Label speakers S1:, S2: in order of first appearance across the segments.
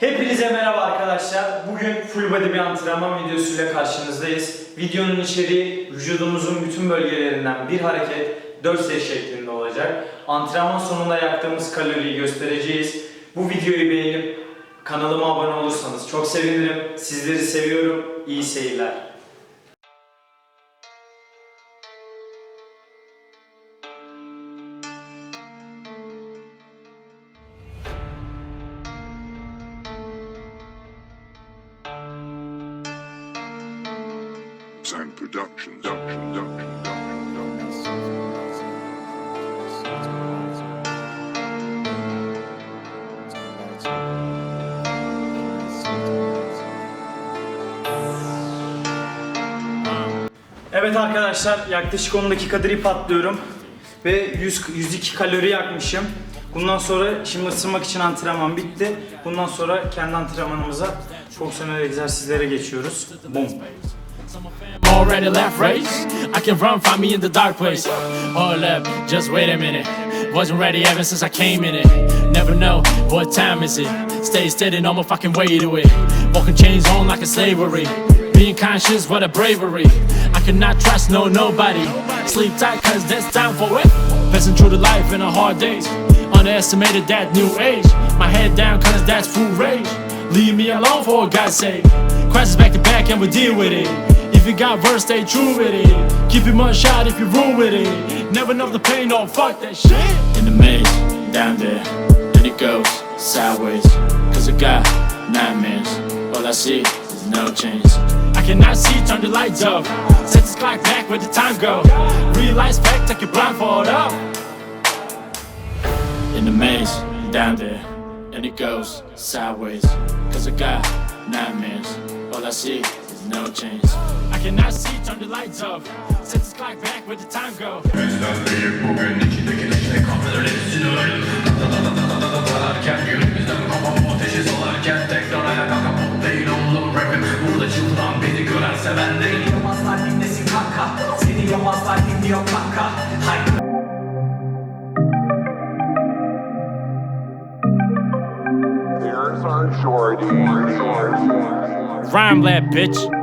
S1: Hepinize merhaba arkadaşlar. Bugün full body bir antrenman videosuyla karşınızdayız. Videonun içeriği vücudumuzun bütün bölgelerinden bir hareket 4 set şeklinde olacak. Antrenman sonunda yaktığımız kaloriyi göstereceğiz. Bu videoyu beğenip kanalıma abone olursanız çok sevinirim. Sizleri seviyorum. İyi seyirler.
S2: Sound Productions. Production, production,
S1: Evet arkadaşlar yaklaşık 10 dakika drip atlıyorum. Ve 100, 102 kalori yakmışım. Bundan sonra şimdi ısınmak için antrenman bitti. Bundan sonra kendi antrenmanımıza fonksiyonel egzersizlere geçiyoruz. Bum.
S3: Already left race. I can run, find me in the dark place. Hold up, just wait a minute. Wasn't ready ever since I came in it. Never know what time is it. Stay steady, no more fucking way to it. Walking chains on like a slavery. Being conscious, what a bravery. I cannot trust no nobody. Sleep tight, cause there's time for it. Passing through the life in the hard days. Underestimated that new age. My head down, cause that's full rage. Leave me alone for God's sake. Crashes back to back and we deal with it. If you got verse, stay true with it. Keep your mud shot if you rule with it. Never know the pain, no fuck that shit. In the maze, down there, then it goes sideways. Cause I got nightmares. All I see is no change. I cannot see, turn the lights off. Set this clock back where the time go. Realize fact, take your blindfold off. In the maze, down there, and it goes sideways. Cause I got nightmares. All I see is no change. Cannot see, turn the lights off. Set this clock back where the time go. Rhyme lab. Bitch.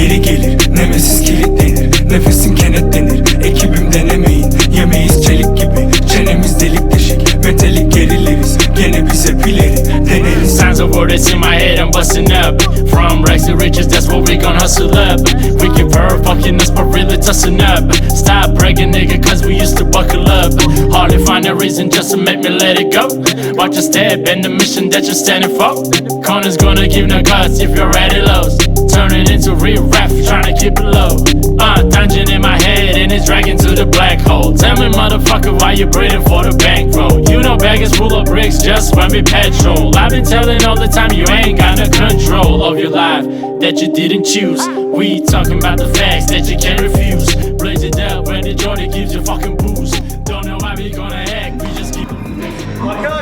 S4: Geri gelir, nemesis kilitlenir Nefesin kenetlenir, ekibim denemeyin Yemeyiz çelik gibi, çenemiz delik deşik Metalik gerileriz, gene bize pileri Deneriz
S3: Signs of words in my head, I'm busting up. From rags to riches, that's what we gon' hustle up. We keep her fucking us, but really tossing up. Stop bragging, nigga, cause we used to buckle up. Hardly find a reason just to make me let it go. Watch your step and the mission that you're standing for. Corner's gonna give no guts if you're ready lost. Turn it into real rap, trying to keep it low. Uh, dungeon in my head and it's dragging to the black hole. Tell me, motherfucker, why you breathing for the bankroll? You know baggage full of bricks just run me petrol. I've been telling all the time you ain't got no control of your life that you didn't choose. We talking about the facts that you can't refuse. Blaze it up when the Jordan gives you fucking booze. Don't know how we gonna act, we just keep
S1: 28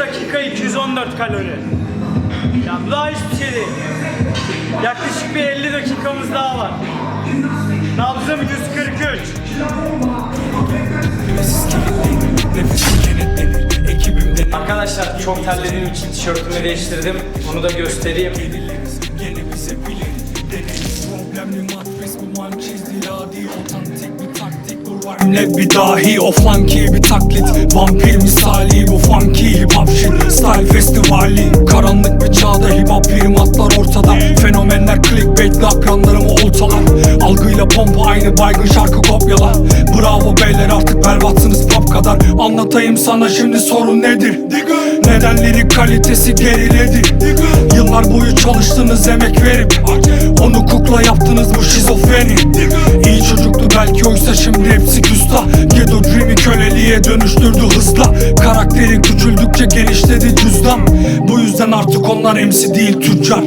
S1: dakika 214 kalori. Ya bu daha hiçbir şey değil. Yaklaşık bir 50 dakikamız daha var. Nabzım 143.
S4: Nemesis kilitlenir, nefesin kenetlenir Ekibim denemeyiz
S1: Arkadaşlar çok terlediğim için tişörtümü değiştirdim. Onu da göstereyim.
S4: Ne bir dahi o funky bir taklit. Vampir misali bu funky hip hop shit. Style festivali Karanlık bir çağda hip hop primatlar ortada. Fenomenler clickbaitli akranlarımı oltalar. Algıyla pompa aynı baygın şarkı kopyalar Bravo beyler artık berbatsınız pop kadar. Anlatayım sana şimdi sorun nedir? Nedenleri kalitesi geriledi Yıllar boyu çalıştınız emek verip. Onu kukla yaptınız bu şizofreni belki oysa şimdi hepsi küstah Gedo Dream'i köleliğe dönüştürdü hızla. Karakteri küçüldükçe genişledi cüzdan. Bu yüzden artık onlar MC değil tüccar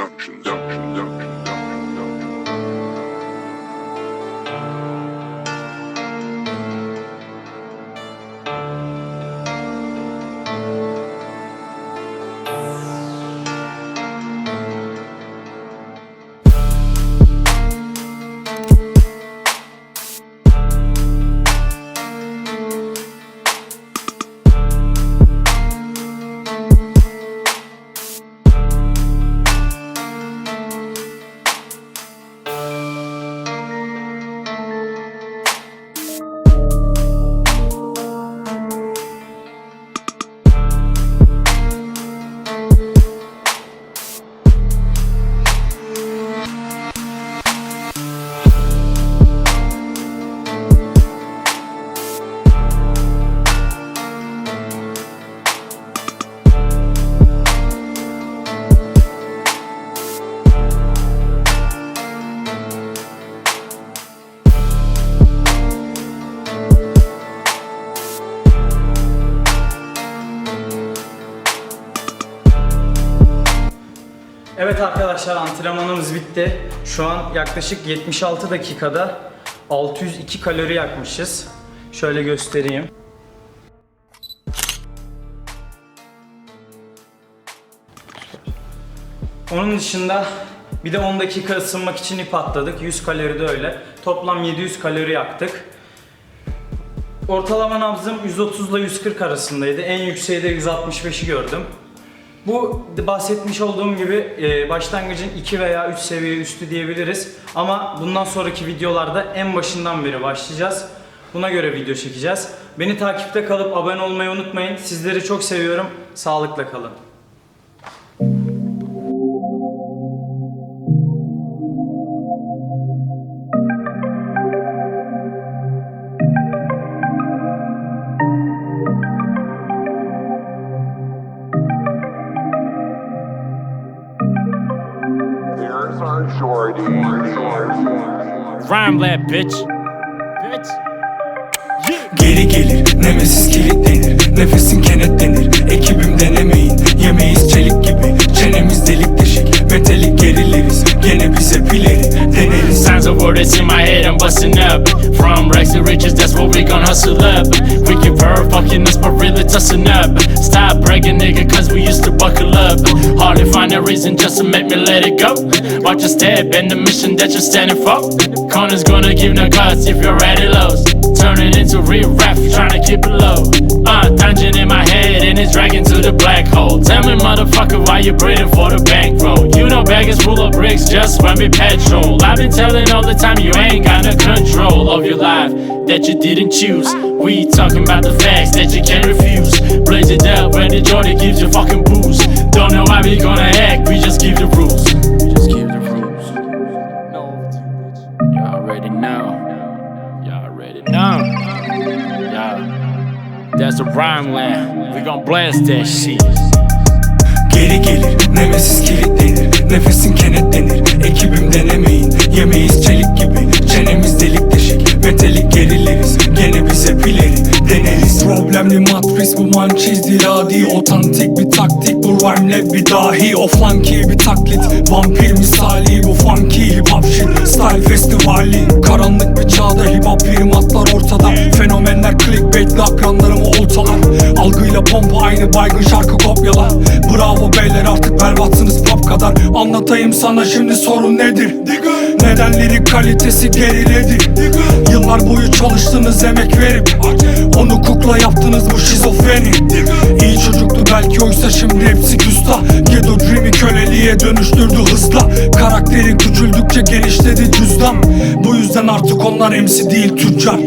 S2: Junction, Junction,
S1: Junction. Arkadaşlar antrenmanımız bitti. Şu an yaklaşık 76 dakikada 602 kalori yakmışız. Şöyle göstereyim. Onun dışında bir de 10 dakika ısınmak için ip atladık. 100 kalori de öyle. Toplam 700 kalori yaktık. Ortalama nabzım 130 ile 140 arasındaydı. En yükseği de 165'i gördüm. Bu bahsetmiş olduğum gibi e, başlangıcın 2 veya 3 seviye üstü diyebiliriz. Ama bundan sonraki videolarda en başından beri başlayacağız. Buna göre video çekeceğiz. Beni takipte kalıp abone olmayı unutmayın. Sizleri çok seviyorum. Sağlıkla kalın.
S2: Shorty.
S3: Rhyme lab, bitch. Bitch.
S4: Geri gelir Nemesis kilitlenir Nefesin kenetlenir Ekibim denemeyin Yemeyiz çelik gibi Çenemiz
S3: That's in my head, I'm busting up. From rags to riches, that's what we gon' hustle up. We can her fucking us, but really tossing up. Stop bragging, nigga, cause we used to buckle up. Hardly find a reason just to make me let it go. Watch your step and the mission that you're standing for. Corner's gonna give no cuts if you're ready lows. Turning into real rap, trying to keep it low. Uh, dungeon in my head and it's dragging to the black hole. Tell me, motherfucker, why you breathing for the bankroll? You know beggars full of bricks, just spend me petrol. I've been telling all the time you ain't got no control of your life that you didn't choose. We talking about the facts that you can't refuse. Blaze it up when the Jordan gives you fucking booze. Don't know how we gonna act, we just give the rules. That's a rhyme land. We gon' blast that shit.
S4: Geri gelir. Nemesis kilitlenir Nefesin kenetlenir Ekibim denemeyin Yemeyiz çelik gibi. Çenemiz delik deşik Metalik gerileriz Gene bize pileri Deneriz Problemli matris bu mançiz değil adi Otantik bir taktik bu rhyme bir dahi. O funky bir taklit Vampir misali. Bu funky hip hop shit Style festivali. Karanlık bir çağda hip hop primatlar ortada. Fenomenler clickbaitli akranlarımı oltalar. Algıyla pompa aynı baygın şarkı kopyalar. Bravo beyler artık berbatsınız pop kadar. Anlatayım sana şimdi sorun nedir? Neden lirik kalitesi geriledi. Yıllar boyu çalıştınız emek verip Onu kukla yaptınız bu şizofreni. İyi çocuktu belki oysa şimdi hepsi küstah Gedo Dream'i köleliğe dönüştürdü hızla. Karakteri küçüldükçe genişledi cüzdan. Bu yüzden artık onlar MC değil tüccar